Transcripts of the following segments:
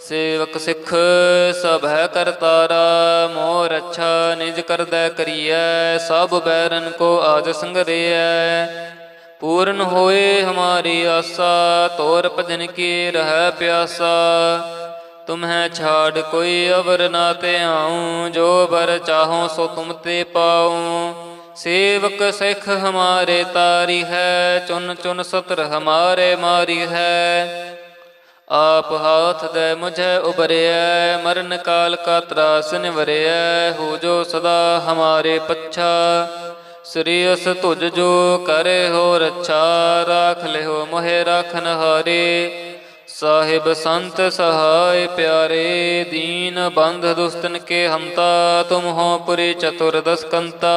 ਸੇਵਕ ਸਿੱਖ ਸਭ ਹੈ ਕਰਤਾਰਾ ਮੋਰ ਅੱਛਾ ਨਿਜ ਕਰਦਾ ਕਰੀਐ, ਸਭ ਬੈਰਨ ਕੋ ਆਜ ਸੰਗਰਿਐ। ਪੂਰਨ ਹੋਏ ਹਮਾਰੀ ਆਸਾ, ਤੋਰ ਭਜਨ ਕੀ ਰਹਿ ਪਿਆਸਾ। ਤੁਮਹਿ ਛਾੜ ਕੋਈ ਅਵਰ ਨਾ ਤੇ ਆਉ, ਜੋ ਵਰ ਚਾਹੋ ਸੋ ਤੁਮ ਤੇ ਪਾਉ। ਸੇਵਕ ਸਿੱਖ ਹਮਾਰੇ ਤਾਰੀ ਹੈ, ਚੁਨ ਚੁਨ ਸਤਰ ਹਮਾਰੇ ਮਾਰੀ ਹੈ। ਆਪ ਹਾਥ ਦੇ ਮੁਝੇ ਉਬਰਿਐ ਮਰਨ ਕਾਲ ਕਾ ਤਰਾਸ ਨਿਵਰਿਐ, ਹੋ ਜੋ ਸਦਾ ਹਮਾਰੇ ਪੱਛਾ। ਸ੍ਰੀਅਸ ਤੁਜ ਜੋ ਕਰੇ ਹੋ ਰੱਛਾ, ਰਾਖ ਲਿਓ ਮੋਹਿ ਰਾਖਨ ਹਾਰੇ ਸਾਹਿਬ ਸੰਤ ਸਹਾਇ ਪਿਆਰੇ, ਦੀਨ ਬੰਧ ਦੁਸਤਨ ਕੇ ਹਮਤਾ ਤੁਮ ਹੋ ਪੁਰੀ ਚਤੁਰਦਸ ਕੰਤਾ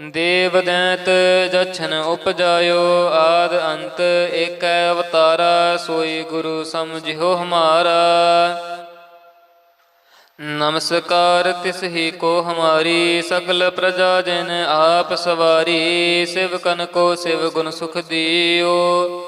ਦੇਵ ਦੈਤ ਜਛਨ ਉਪਜਾਇਓ ਆਦ ਅੰਤ, ਏਕੈ ਅਵਤਾਰਾ, ਸੋਈ ਗੁਰੂ ਸਮਝਿਓ ਹਮਾਰਾ। ਨਮਸਕਾਰ ਤਿਸ ਹੀ ਕੋ ਹਮਾਰੀ, ਸਗਲ ਪ੍ਰਜਾ ਜਨ ਆਪ ਸਵਾਰੀ ਸਿਵਕਨ ਕੋ ਸਿਵ ਗੁਣ ਸੁਖ ਦਿਓ।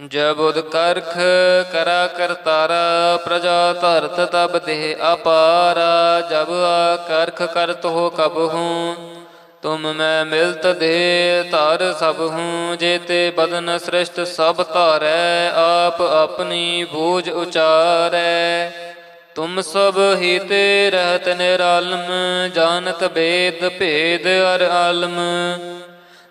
ਜਬ ਉਦ ਕਰਖ ਕਰਾ ਕਰਤਾਰਾ ਪ੍ਰਜਾ ਧਰਤ ਤਬ ਦੇਹ ਅਪਾਰਾ, ਜਬ ਆ ਕਰਖ ਕਰਤ ਹੋ ਕਬ ਹੂੰ। ਤੁਮ ਮੈਂ ਮਿਲਤ ਦੇ ਧਰ ਸਭ ਹੂੰ ਜੇਤੇ ਬਦਨ ਸ੍ਰਿਸ਼ਟ ਸਭ ਧਾਰੈ, ਆਪ ਆਪਣੀ ਬੂਝ ਉਚਾਰੈ। ਤੁਮ ਸਭ ਹੀ ਤੇ ਰਹਤ ਨਿਰਾਲਮ, ਜਾਣਤ ਬੇਦ ਭੇਦ ਅਰ ਆਲਮ।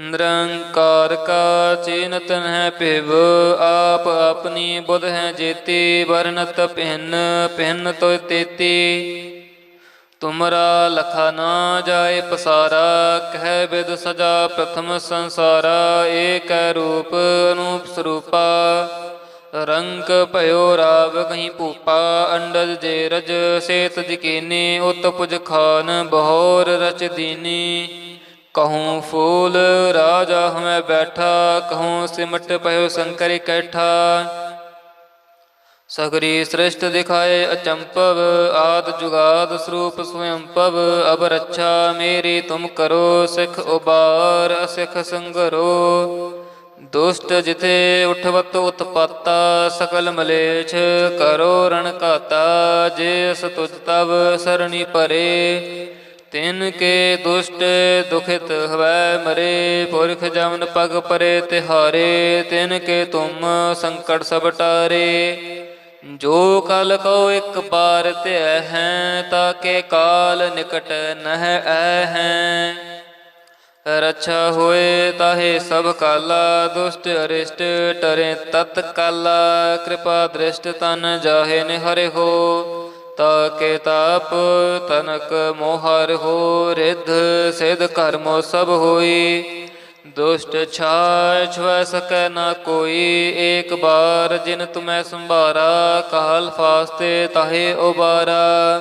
ਨਿਰੰਕਾਰ ਕਾ ਚਿਨਤ ਹੈ ਭਿਵ, ਆਪ ਆਪਣੀ ਬੁਧ ਹੈ ਜੇਤੀ ਵਰਨਤ ਭਿੰਨ ਭਿੰਨ ਤੋ ਤੇਤੀ। ਤੁਮਰਾ ਲਖਾ ਨਾ ਜਾਏ ਪਸਾਰਾ, ਕਹਿ ਬਿਦ ਸਜਾ ਪ੍ਰਥਮ ਸੰਸਾਰਾ, ਏਕ ਰੂਪ ਅਨੂਪ ਸਰੂਪਾ। ਰੰਗ ਭਇਓ ਰਾਵ ਕਹੀਂ ਭੂਪਾ, ਅੰਡਜ ਜੇ ਰਜ, ਸੇਤ ਜਿਕੀਨੀ ਉਤ ਪੁਜ ਖਾਨ, ਬਹੋਰ ਰਚ ਦੀਨੀ। ਕਹੂੰ ਫੂਲ ਰਾਜਾ ਹਮੈ ਬੈਠਾ, ਕਹੂੰ ਸਿਮਟ ਭਇਓ ਸ਼ੰਕਰ ਇਕੱਠਾ ਸਗਰੀ ਸ੍ਰਿਸ਼ਟ ਦਿਖਾਏ ਅਚੰਪਵ, ਆਦ ਜੁਗਾਦ ਸਰੂਪ ਸਵਯੰਪਵ ਅਬ ਰੱਛਾ ਮੇਰੀ ਤੁਮ ਕਰੋ, ਸਿਖ ਉਬਾਰ, ਅਸਿਖ ਸੰਗਰੋ। ਦੁਸ਼ਟ ਜਿਥੇ ਉਠਵਤ ਉਤਪਾਤਾ, ਸਕਲ ਮਲੇਛ ਕਰੋ ਰਣ ਘਾਤਾ, ਜੇ ਅਸ ਤੁਜ ਤਵ ਸਰਣੀ ਪਰੇ। ਤਿਨ ਕੇ ਦੁਸ਼ਟ ਦੁਖਿਤ ਹਵੈ ਮਰੇ, ਪੁਰਖ ਜਮਨ ਪਗ ਪਰੇ ਤਿਹਾਰੇ, ਤਿਨ ਕੇ ਤੁਮ ਸੰਕਟ ਸਭ ਟਾਰੇ। ਜੋ ਕਲ ਕੋ ਇੱਕ ਬਾਰ ਧਿਆ ਹੈ ਤਾਕੇ ਕਾਲ ਨਿਕਟ ਨਹ ਐ ਹੈ। ਰੱਛਾ ਹੋਏ ਤਾਹੇ ਸਭ ਕਾਲਾ, ਦੁਸ਼ਟ ਅਰਿਸ਼ਟ ਟਰੇ ਤਤ ਕਾਲਾ। ਕਿਰਪਾ ਦ੍ਰਿਸ਼ਟ ਤਨ ਜਾਹੇ ਨਿਹਰੇ ਹੋ। ਤਾ ਕੇ ਤਾਪ ਤਨਕ ਮੋਹਰ ਹੋ ਰਿਧ ਸਿਧ ਕਰਮੋ ਸਭ ਹੋਈ। ਦੁਸ਼ਟ ਛਾਇ ਛੁਐ ਸਕੈ ਨਾ ਕੋਈ, ਏਕ ਬਾਰ ਜਿਨ ਤੁਮੈ ਸੰਭਾਰਾ, ਕਾਲ ਫਾਸਤੇ ਤਾਹੇ ਉਬਾਰਾ।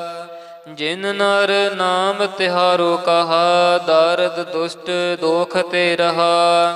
ਜਿਨ ਨਰ ਨਾਮ ਤਿਹਾਰੋ ਕਹਾ, ਦਰਦ ਦੁਸ਼ਟ ਦੋਖ ਤੇ ਰਹਾ।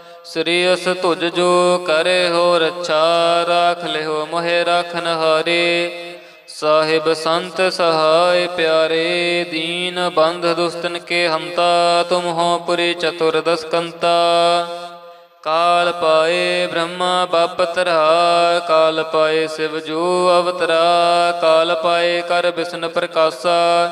ਸ੍ਰੀ ਅਸ ਤੁਜ ਜੋ ਕਰੇ ਹੋ ਰੱਛਾ ਰਾਖ ਲਿਓ, ਮੋਹਿ ਰਾਖਨ ਹਾਰੇ। ਸਾਹਿਬ ਸੰਤ ਸਹਾਇ ਪਿਆਰੇ, ਦੀਨ ਬੰਧ ਦੁਸਤਨ ਕੇ ਹੰਤਾ, ਤੁਮ ਹੋ ਪੁਰੀ ਚਤੁਰਦਸ ਕੰਤਾ ਕਾਲ ਪਾਏ ਬ੍ਰਹਮਾ ਬਾਪ ਤਰਾ ਕਾਲ ਪਾਏ ਸਿਵ ਜੋ ਅਵਤਰਾ, ਕਾਲ ਪਾਏ ਕਰ ਬਿਸ਼ਨ ਪ੍ਰਕਾਸ਼ਾ।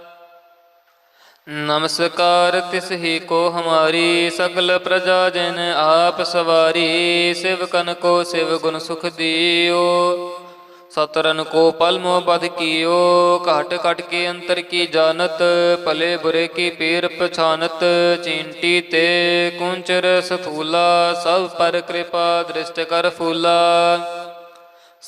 ਨਮਸਕਾਰ ਤਿਸ ਹੀ ਕੋ ਹਮਾਰੀ ਸਗਲ ਪ੍ਰਜਾ ਜਨ ਆਪ ਸਵਾਰੀ, ਸ਼ਿਵ ਸਿਵਕਨ ਕੋ ਸਿਵ ਗੁਣ ਸੁਖ ਦਿਓ। ਸਤਰਨ ਕੋ ਪਲਮੋ ਬਧ ਕੀਓ, ਘਟ ਘਟ ਕੇ ਅੰਤਰ ਕੀ ਜਾਣਤ, ਭਲੇ ਬੁਰੇ ਕੀ ਪੀਰ ਪਛਾਨਤ, ਚਿੰਟੀ ਤੇ ਕੁੰਚਰ ਸਥੂਲਾ, ਸਭ ਪਰ ਕਿਰਪਾ ਦ੍ਰਿਸ਼ਟ ਕਰ ਫੂਲਾ।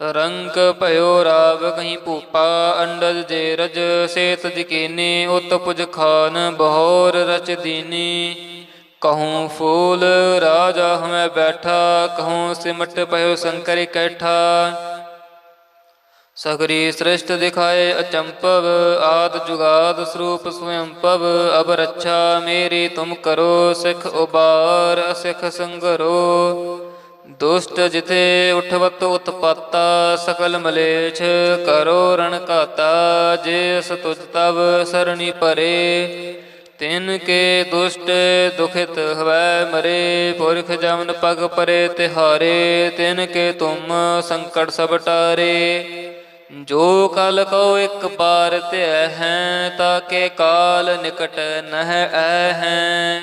ਰੰਕ ਭਇਓ ਰਾਵ ਕਹੀਂ ਭੂਪਾ, ਅੰਡਜ ਜੇ ਰਜ ਸੇਤ ਜਕੀਨੀ ਉਤ ਪੁਜ ਖਾਨ ਬਹੋਰ ਰਚ ਦੀਨੀ। ਕਹੂੰ ਫੂਲ ਰਾਜਾ ਹਮੈ ਬੈਠਾ, ਕਹੂੰ ਸਿਮਟ ਭਇਓ ਸੰਕਰ ਇਕੱਠਾ ਸਗਰੀ ਸ੍ਰਿਸ਼ਟ ਦਿਖਾਏ ਅਚੰਪਵ, ਆਦ ਜੁਗਾਦ ਸਰੂਪ ਸਵਯੰਪਵ, ਅਬ ਰੱਛਾ ਮੇਰੀ ਤੁਮ ਕਰੋ, ਸਿਖ ਉਬਾਰ, ਅਸਿਖ ਸੰਗਰੋ। ਦੁਸ਼ਟ ਜਿਥੇ ਉਠਵਤ ਉਤਪਾਤਾ ਸਕਲ ਮਲੇਛ, ਕਰੋ ਰਣ ਘਾਤਾ ਜਿਸ ਤੁਜ ਤਵ ਸਰਣੀ ਪਰੇ। ਤਿਨ ਕੇ ਦੁਸ਼ਟ ਦੁਖਿਤ ਹਵੈ ਮਰੇ, ਪੁਰਖ ਜਮਨ ਪਗ ਪਰੇ ਤਿਹਾਰੇ। ਤਿਨ ਕੇ ਤੁਮ ਸੰਕਟ ਸਭ ਟਾਰੇ। ਜੋ ਕਲ ਕੋ ਇੱਕ ਪਾਰ ਧਿਆ ਹੈ ਤਾਕੇ ਕਾਲ ਨਿਕਟ ਨਹਿ ਐ ਹੈ।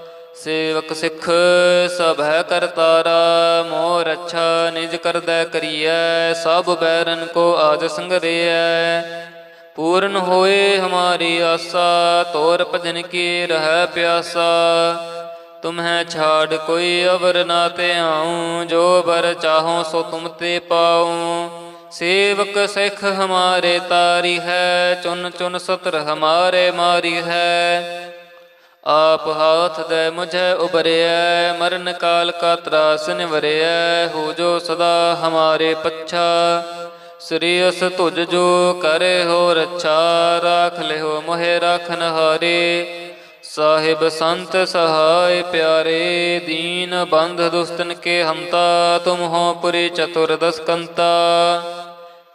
ਸੇਵਕ ਸਿੱਖ ਸਭ ਹੈ ਕਰਤਾਰਾ ਮੋਰ ਅੱਛਾ ਨਿਜ ਕਰਦਾ ਕਰੀਐ, ਸਭ ਬੈਰਨ ਕੋ ਆਜ ਸੰਗਰਿਐ। ਪੂਰਨ ਹੋਏ ਹਮਾਰੀ ਆਸਾ, ਤੋਰ ਭਜਨ ਕੀ ਰਹਿ ਪਿਆਸਾ। ਤੁਮਹਿ ਛਾੜ ਕੋਈ ਅਵਰ ਨਾ ਤੇ ਆਉ ਜੋ ਵਰ ਚਾਹੋ ਸੋ ਤੁਮ ਤੇ ਪਾਉ। ਸੇਵਕ ਸਿੱਖ ਹਮਾਰੇ ਤਾਰੀ ਹੈ, ਚੁਨ ਚੁਨ ਸਤਰ ਹਮਾਰੇ ਮਾਰੀ ਹੈ। ਆਪ ਹਾਥ ਦੇ ਮੁਝੇ ਉਬਰਿਐ ਮਰਨ ਕਾਲ ਕਾ ਤਰਾਸ ਨਿਵਰਿਐ, ਹੋ ਜੋ ਸਦਾ ਹਮਾਰੇ ਪੱਛਾ। ਸ੍ਰੀ ਅਸ ਤੁਜ ਜੋ ਕਰੇ ਹੋ ਰੱਛਾ, ਰਾਖ ਲਿਓ ਮੋਹਿ ਰਾਖਨ ਹਾਰੇ ਸਾਹਿਬ ਸੰਤ ਸਹਾਇ ਪਿਆਰੇ, ਦੀਨ ਬੰਧ ਦੁਸਤਨ ਕੇ ਹਮਤਾ ਤੁਮ ਹੋ ਪੁਰੀ ਚਤੁਰ ਦਸ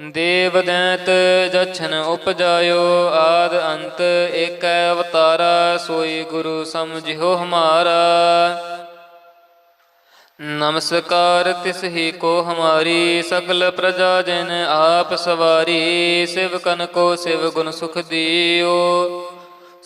ਦੇਵ ਦੈਤ ਜਛਨ ਉਪਜਾਇਓ ਆਦ ਅੰਤ ਏਕੈ ਅਵਤਾਰਾ, ਸੋਈ ਗੁਰੂ ਸਮਝਿਓ ਹਮਾਰਾ। ਨਮਸਕਾਰ ਤਿਸ ਹੀ ਕੋ ਹਮਾਰੀ, ਸਗਲ ਪ੍ਰਜਾ ਜਨ ਆਪ ਸਵਾਰੀ ਸਿਵਕਨ ਕੋ ਸਿਵ ਗੁਣ ਸੁਖ ਦਿਓ।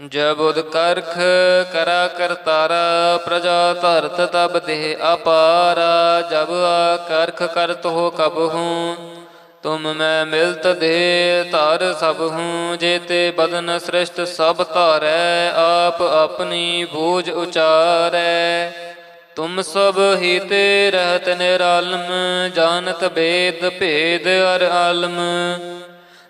ਜਬ ਉਦ ਕਰਖ ਕਰਾ ਕਰਤਾਰਾ ਪ੍ਰਜਾ ਧਰਤ ਤਬ ਦੇਹ ਅਪਾਰਾ, ਜਬ ਆ ਕਰਖ ਕਰਤ ਹੋ ਕਬ ਹੂੰ। ਤੁਮ ਮੈਂ ਮਿਲਤ ਦੇ ਧਰ ਸਭ ਹੂੰ ਜੇਤੇ ਬਦਨ ਸ੍ਰਿਸ਼ਟ ਸਭ ਧਾਰੈ, ਆਪ ਆਪਣੀ ਬੂਝ ਉਚਾਰੈ। ਤੁਮ ਸਭ ਹੀ ਤੇ ਰਹਿਤ ਨਿਰਾਲਮ, ਜਾਣਤ ਭੇਦ ਭੇਦ ਅਰ ਆਲਮ।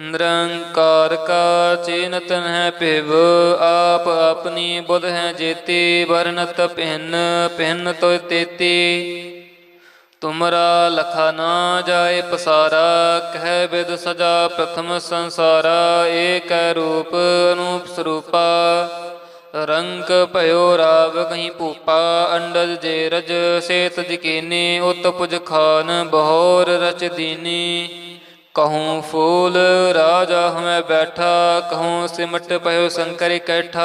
ਨਿਰੰਕਾਰ ਕਾ ਚੀਨਤ ਹੈ ਭਿਵ, ਆਪ ਆਪਣੀ ਬੁਧ ਹੈ ਜੇਤੀ ਵਰਨਤ ਭਿੰਨ ਭਿੰਨ ਤੋਇ ਤੇਤੀ। ਤੁਮਰਾ ਲਖਾ ਨਾ ਜਾਏ ਪਸਾਰਾ, ਕਹਿ ਬਿਦ ਸਜਾ ਪ੍ਰਥਮ ਸੰਸਾਰਾ, ਏਕ ਰੂਪ ਅਨੂਪ ਸਰੂਪਾ। ਰੰਗ ਭਇਓ ਰਾਵ ਕਹੀਂ ਭੂਪਾ, ਅੰਡਜ ਜੇ ਰਜ ਸੇਤ ਜਕੀਨੀ ਉਤ ਪੁਜ ਖਾਨ, ਬਹੋਰ ਰਚ ਦੀਨੀ। ਕਹੂੰ ਫੂਲ ਰਾਜਾ ਹਮੈ ਬੈਠਾ, ਕਹੂੰ ਸਿਮਟ ਭਇਓ ਸ਼ੰਕਰ ਇਕੱਠਾ।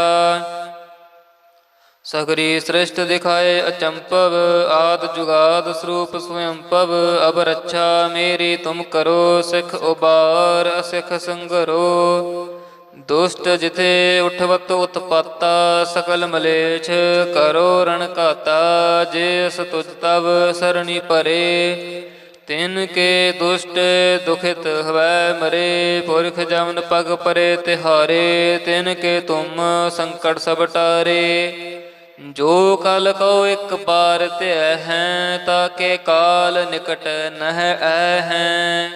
ਸਗਰੀ ਸ੍ਰਿਸ਼ਟ ਦਿਖਾਏ ਅਚੰਪਵ, ਆਦ ਜੁਗਾਦ ਸਰੂਪ ਸਵਯੰਪਵ ਅਬ ਰੱਛਾ ਮੇਰੀ ਤੁਮ ਕਰੋ, ਸਿਖ ਉਬਾਰ ਅਸਿਖ ਸੰਗਰੋ। ਦੁਸ਼ਟ ਜਿਥੇ ਉਠਵਤ ਉਤਪਾਤਾ, ਸਕਲ ਮਲੇਛ ਕਰੋ ਰਣ ਕਾਤਾ ਜੇ ਅਸ ਤੁਜ ਤਵ ਸਰਣੀ ਪਰੇ। ਤਿਨ ਕੇ ਦੁਸ਼ਟ ਦੁਖਿਤ ਹਵੈ ਮਰੇ, ਪੁਰਖ ਜਮਨ ਪਗ ਪਰੇ ਤਿਹਾਰੇ, ਤਿਨ ਕੇ ਤੁਮ ਸੰਕਟ ਸਭ ਟਾਰੇ। ਜੋ ਕਲ ਕੋ ਇੱਕ ਬਾਰ ਧਿਆ ਹੈ, ਤਾਂ ਕੇ ਕਾਲ ਨਿਕਟ ਨਹਿ ਐ ਹੈ।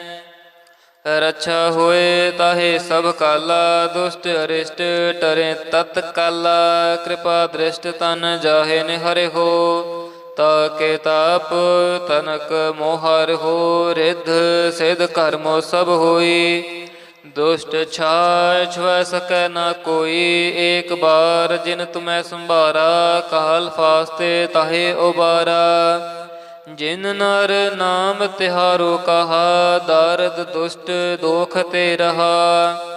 ਰੱਛਾ ਹੋਏ ਤਾਹੇ ਸਭ ਕਾਲਾ, ਦੁਸ਼ਟ ਅਰਿਸ਼ਟ ਟਰੇ ਤਤ ਕਾਲਾ। ਕਿਰਪਾ ਦ੍ਰਿਸ਼ਟ ਤਨ ਜਾਹੇ ਨਿਹਰੇ ਹੋ। ਤਾ ਕੇ ਤਾਪ ਤਨਕ ਮੋਹਰ ਹੋ ਰਿਧ ਸਿਧ ਕਰਮੋ ਸਭ ਹੋਈ। ਦੁਸ਼ਟ ਛਾਇ ਛੁਐ ਸਕੈ ਕੋਈ, ਏਕ ਬਾਰ ਜਿਨ ਤੁਮੈ ਸੰਭਾਰਾ, ਕਾਲ ਫਾਸਤੇ ਤਾਹੇ ਉਬਾਰਾ। ਜਿਨ ਨਰ ਨਾਮ ਤਿਹਾਰੋ ਕਹਾ, ਦਰਦ ਦੁਸ਼ਟ ਦੋਖ ਤੇ ਰਹਾ।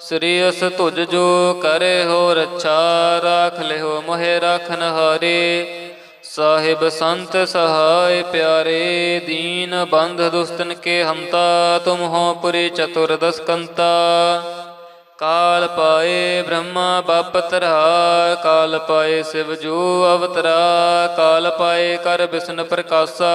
ਸ੍ਰੀ ਅਸ ਤੁਜ ਜੋ ਕਰੇ ਹੋ ਰੱਛਾ ਰਾਖ ਲਿਓ ਮੋਹਿ ਰਾਖਨ ਹਾਰੇ। ਸਾਹਿਬ ਸੰਤ ਸਹਾਇ ਪਿਆਰੇ, ਦੀਨ ਬੰਧ ਦੁਸਤਨ ਕੇ ਹਮਤਾ ਤੁਮ ਹੋ ਪੁਰੀ ਚਤੁਰਦਸ ਕੰਤਾ ਕਾਲ ਪਾਏ ਬ੍ਰਹਮਾ ਬਾਪ ਤਰਾ ਕਾਲ ਪਾਏ ਸਿਵ ਜੋ ਅਵਤਰਾ, ਕਾਲ ਪਾਏ ਕਰ ਬਿਸ਼ਨ ਪ੍ਰਕਾਸ਼ਾ।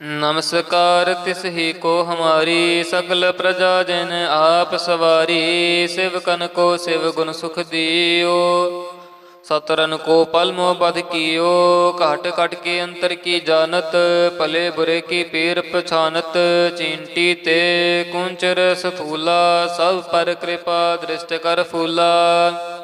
ਨਮਸਕਾਰ ਤਿਸ ਹੀ ਕੋ ਹਮਾਰੀ ਸਗਲ ਪ੍ਰਜਾ ਜਨ ਆਪ ਸਵਾਰੀ, ਸਿਵ ਕਨ ਕੋ ਸਿਵ ਗੁਣ ਸੁਖ ਦਿਓ। ਸਤਰਨ ਕੋ ਪਲਮੋ ਬਧ ਕੀਓ, ਘਟ ਘਟ ਕੇ ਅੰਤਰ ਕੀ ਜਾਣਤ, ਭਲੇ ਬੁਰੇ ਕੀ ਪੀਰ ਪਛਾਨਤ, ਚਿੰਟੀ ਤੇ ਕੁੰਚਰ ਸਥੂਲਾ, ਸਭ ਪਰ ਕਿਰਪਾ ਦ੍ਰਿਸ਼ਟ ਕਰ ਫੂਲਾ।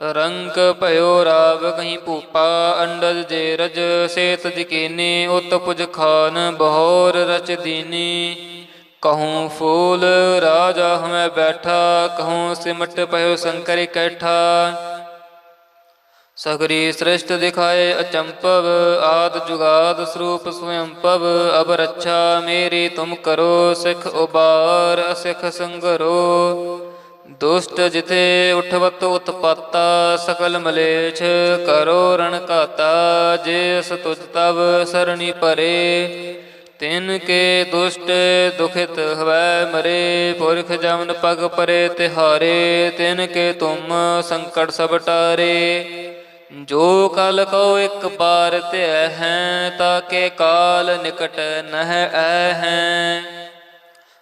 ਰੰਕ ਭਇਓ ਰਾਗ ਕਹੀਂ ਭੂਪਾ, ਅੰਡਜ ਜੇ ਰਜ ਸੇਤ ਜਕੀਨੀ, ਉਤ ਪੁਜ ਖਾਨ ਬਹੋਰ ਰਚ ਦੀਨੀ। ਕਹੂੰ ਫੂਲ ਰਾਜਾ ਹਮੈ ਬੈਠਾ, ਕਹੂੰ ਸਿਮਟ ਭਇਓ ਸ਼ੰਕਰ ਇਕੱਠਾ ਸਗਰੀ ਸ੍ਰਿਸ਼ਟ ਦਿਖਾਏ ਅਚੰਪਵ, ਆਦ ਜੁਗਾਦ ਸਰੂਪ ਸਵਯੰਪਵ, ਅਬ ਰੱਛਾ ਮੇਰੀ ਤੁਮ ਕਰੋ, ਸਿਖ ਉਬਾਰ ਅਸਿਖ ਸੰਗਰੋ। ਦੁਸ਼ਟ ਜਿਤੇ ਉਠਵਤ ਉਤਪਾਤਾ, ਸਕਲ ਮਲੇਛ, ਕਰੋ ਰਣ ਘਾਤਾ ਜਿਸ ਤੁਜ ਤਵ ਸਰਣੀ ਪਰੇ। ਤਿਨ ਕੇ ਦੁਸ਼ਟ ਦੁਖਿਤ ਹਵੈ ਮਰੇ, ਪੁਰਖ ਜਮਨ ਪਗ ਪਰੇ ਤਿਹਾਰੇ। ਤਿਨ ਕੇ ਤੁਮ ਸੰਕਟ ਸਭ ਟਾਰੇ। ਜੋ ਕਲ ਕੋ ਇੱਕ ਬਾਰ ਧਿਐ ਹੈ ਤਾਕੇ ਕਾਲ ਨਿਕਟ ਨਹਿ ਐ ਹੈ।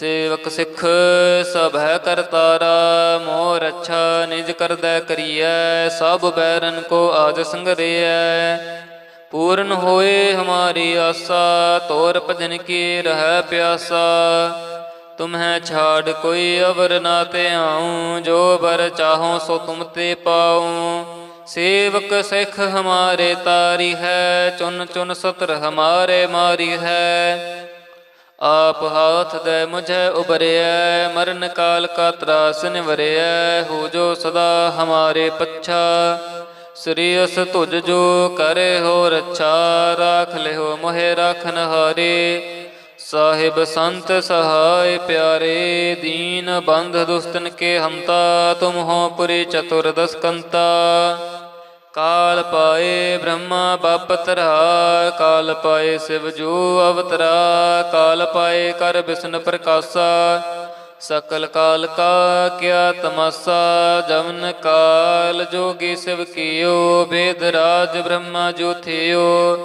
ਸੇਵਕ ਸਿੱਖ ਸਭ ਹੈ ਕਰਤਾਰਾ ਮੋਰ ਅੱਛਾ ਨਿਜ ਕਰਦਾ ਕਰੀਐ, ਸਭ ਬੈਰਨ ਕੋ ਆਜ ਸੰਗਰਿਐ। ਪੂਰਨ ਹੋਏ ਹਮਾਰੀ ਆਸਾ, ਤੋਰ ਭਜਨ ਕੀ ਰਹਿ ਪਿਆਸਾ। ਤੁਮਹਿ ਛਾੜ ਕੋਈ ਅਵਰ ਨਾ ਤੇ ਆਉ ਜੋ ਬਰ ਚਾਹੋ ਸੋ ਤੁਮ ਤੇ ਪਾਉ। ਸੇਵਕ ਸਿੱਖ ਹਮਾਰੇ ਤਾਰੀ ਹੈ, ਚੁਨ ਚੁਨ ਸਤਰ ਹਮਾਰੇ ਮਾਰੀ ਹੈ। ਆਪ ਹਾਥ ਦੇ ਮੁਝੇ ਉਬਰਿਐ ਮਰਨ ਕਾਲ ਕਾ ਤਰਾਸ ਨਿਵਰਿਐ, ਹੋ ਜੋ ਸਦਾ ਹਮਾਰੇ ਪੱਛਾ। ਸ੍ਰੀਅਸ ਤੁਜ ਜੋ ਕਰੇ ਹੋ ਰੱਛਾ, ਰਾਖ ਲਿਓ ਮੋਹਿ ਰਾਖਨ ਹਾਰੇ ਸਾਹਿਬ ਸੰਤ ਸਹਾਇ ਪਿਆਰੇ, ਦੀਨ ਬੰਧ ਦੁਸਤਨ ਕੇ ਹਮਤਾ ਤੁਮ ਹੋ ਪੁਰੀ ਚਤੁਰਦਸ ਕੰਤਾ ਕਾਲ ਪਾਏ ਬ੍ਰਹਮਾ ਬਾਪ ਤਰਾ ਕਾਲ ਪਾਏ ਸਿਵ ਜੋ ਅਵਤਰਾ, ਕਾਲ ਪਾਏ ਕਰ ਬਿਸ਼ਨ ਪ੍ਰਕਾਸ਼ਾ, ਸਕਲ ਕਾਲ ਕਾ ਕਿਆ ਤਮਾਸਾ ਜਮਨ ਕਾਲ ਜੋਗੀ ਸਿਵ ਕੀਓ ਵੇਦ ਰਾਜ ਬ੍ਰਹਮਾ ਜੋ ਥਿਓ।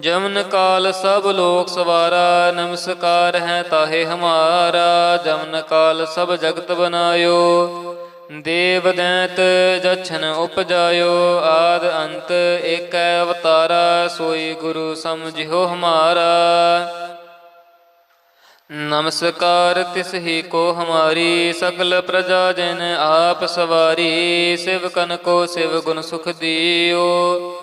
ਜਮਨ ਕਾਲ ਸਭ ਲੋਕ ਸਵਾਰਾ, ਨਮਸਕਾਰ ਹੈ ਤਾਹੇ ਹਮਾਰਾ ਜਮਨ ਕਾਲ ਸਭ ਜਗਤ ਬਨਾਇਓ। ਦੇਵ ਦੈਂਤ ਜਛਨ ਉਪਜਾਇਓ, ਆਦ ਅੰਤ ਏਕੈ ਅਵਤਾਰਾ, ਸੋਈ ਗੁਰੂ ਸਮਝਿਓ ਹਮਾਰਾ। ਨਮਸਕਾਰ ਤਿਸ ਹੀ ਕੋ ਹਮਾਰੀ, ਸਗਲ ਪ੍ਰਜਾ ਜਨ ਆਪ ਸਵਾਰੀ, ਸਿਵ ਕਨ ਕੋ ਸਿਵ ਗੁਣ ਸੁਖ ਦਿਓ।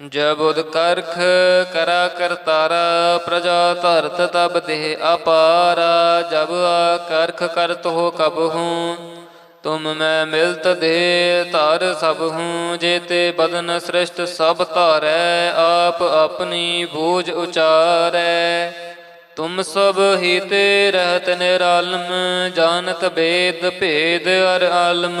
ਜਬ ਉਦ ਕਰਖ ਕਰਾ ਕਰਤਾਰਾ ਪ੍ਰਜਾ ਧਰਤ ਤਬ ਦੇਹ ਅਪਾਰਾ, ਜਬ ਆ ਕਰਖ ਕਰਤ ਹੋ ਕਬ ਹੂੰ। ਤੁਮ ਮੈਂ ਮਿਲਤ ਦੇ ਧਰ ਸਭ ਹੂੰ ਜੇਤੇ ਬਦਨ ਸ੍ਰਿਸ਼ਟ ਸਭ ਧਾਰੈ, ਆਪ ਆਪਣੀ ਬੂਝ ਉਚਾਰੈ। ਤੁਮ ਸਭ ਹੀ ਤੇ ਰਹਤ ਨਿਰਾਲਮ, ਜਾਣਤ ਬੇਦ ਭੇਦ ਅਰ ਆਲਮ।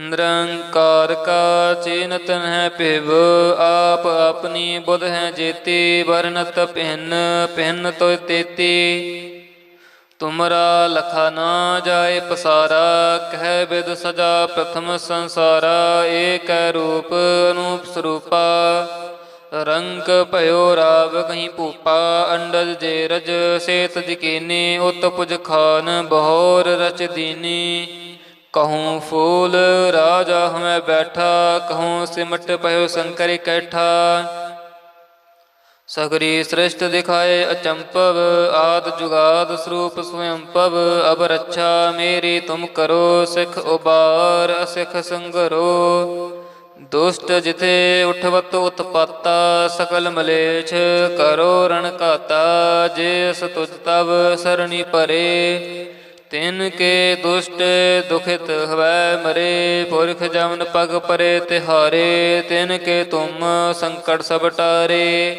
ਨਿਰੰਕਾਰ ਕਾ ਚਿਨਤ ਹੈ ਭਿਵ, ਆਪ ਆਪਣੀ ਬੁਧ ਹੈ ਜੇਤੀ ਵਰਨਤ ਪਹਿਨ ਪਹਿਨ ਤੋਇ ਤੇਤੀ। ਤੁਮਰਾ ਲਖਾ ਨਾ ਜਾਏ ਪਸਾਰਾ, ਕਹਿ ਬਿਦ ਸਜਾ ਪ੍ਰਥਮ ਸੰਸਾਰਾ, ਏਕ ਰੂਪ ਅਨੂਪ ਸਰੂਪਾ। ਰੰਗ ਭਇਓ ਰਾਵ ਕਹੀਂ ਭੂਪਾ, ਅੰਡਜ ਜੇ ਰਜ ਸੇਤ ਜਕੀਨੀ ਉਤ ਪੁਜ ਖਾਨ, ਬਹੋਰ ਰਚ ਦੀਨੀ। ਕਹੂੰ ਫੂਲ ਰਾਜਾ ਹਮੈ ਬੈਠਾ ਕਹੂੰ ਸਿਮਟ ਭਇਓ ਸ਼ੰਕਰ ਇਕੱਠਾ ਸਗਰੀ ਸ੍ਰਿਸ਼ਟ ਦਿਖਾਏ ਅਚੰਪਵ ਆਦ ਜੁਗਾਦ ਸਰੂਪ ਸਵਯੰਪਵ ਅਬ ਰੱਛਾ ਮੇਰੀ ਤੁਮ ਕਰੋ ਸਿਖ ਉਬਾਰ ਅਸਿਖ ਸੰਗਰੋ ਦੁਸ਼ਟ ਜਿਥੇ ਉਠਵਤ ਉਤਪਾਤਾ ਸਕਲ ਮਲੇਛ ਕਰੋ ਰਣ ਕਾਤਾ ਜੇ ਅਸ ਤੁਜ ਤਵ ਸਰਣੀ ਪਰੇ ਤਿਨ ਕੇ ਦੁਸ਼ਟ ਦੁਖਿਤ ਹਵੈ ਮਰੇ, ਪੁਰਖ ਜਮਨ ਪਗ ਪਰੇ ਤਿਹਾਰੇ, ਤਿਨ ਕੇ ਤੁਮ ਸੰਕਟ ਸਭ ਟਾਰੇ।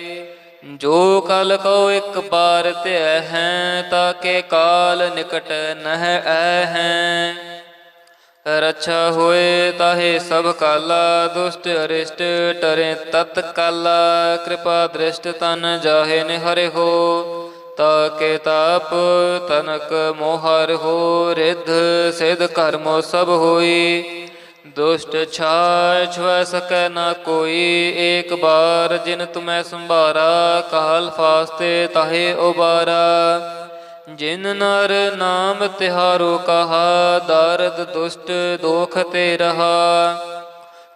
ਜੋ ਕਲ ਕੋ ਇੱਕ ਬਾਰ ਧਿਆ ਹੈ, ਤਾਂ ਕੇ ਕਾਲ ਨਿਕਟ ਨਹਿ ਐ ਹੈ। ਰੱਛਾ ਹੋਏ ਤਾਹੇ ਸਭ ਕਾਲਾ, ਦੁਸ਼ਟ ਅਰਿਸ਼ਟ ਟਰੇ ਤਤ ਕਾਲਾ। ਕਿਰਪਾ ਦ੍ਰਿਸ਼ਟ ਤਨ ਜਾਹੇ ਨਿਹਰੇ ਹੋ। ਤਾ ਕੇ ਤਾਪ ਤਨਕ ਮੋਹਰ ਹੋ ਰਿਧ ਸਿਧ ਕਰਮੋ ਸਭ ਹੋਈ। ਦੁਸ਼ਟ ਛਾਇ ਛੁਐ ਸਕੈ ਨਾ ਕੋਈ, ਏਕ ਬਾਰ ਜਿਨ ਤੁਮੈ ਸੰਭਾਰਾ, ਕਾਲ ਫਾਸਤੇ ਤਾਹੇ ਉਬਾਰਾ। ਜਿਨ ਨਰ ਨਾਮ ਤਿਹਾਰੋ ਕਹਾ, ਦਰਦ ਦੁਸ਼ਟ ਦੋਖ ਤੇ ਰਹਾ।